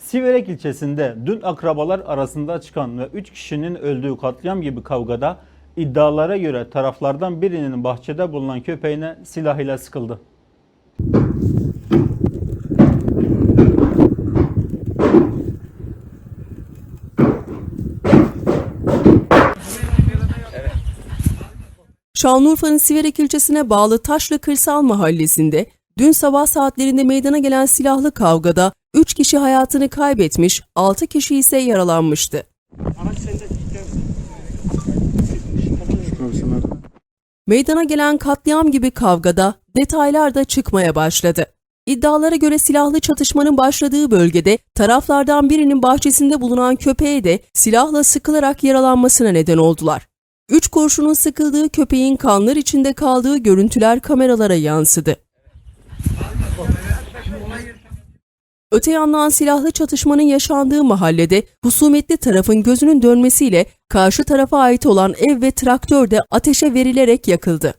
Siverek ilçesinde dün akrabalar arasında çıkan ve 3 kişinin öldüğü katliam gibi kavgada iddialara göre taraflardan birinin bahçede bulunan köpeğine silah ile sıkıldı. Şanlıurfa'nın Siverek ilçesine bağlı Taşlı Kırsal Mahallesi'nde dün sabah saatlerinde meydana gelen silahlı kavgada 3 kişi hayatını kaybetmiş, 6 kişi ise yaralanmıştı. Meydana gelen katliam gibi kavgada detaylar da çıkmaya başladı. İddialara göre silahlı çatışmanın başladığı bölgede taraflardan birinin bahçesinde bulunan köpeğe de silahla sıkılarak yaralanmasına neden oldular. Üç kurşunun sıkıldığı köpeğin kanlar içinde kaldığı görüntüler kameralara yansıdı. Öte yandan silahlı çatışmanın yaşandığı mahallede husumetli tarafın gözünün dönmesiyle karşı tarafa ait olan ev ve traktör de ateşe verilerek yakıldı.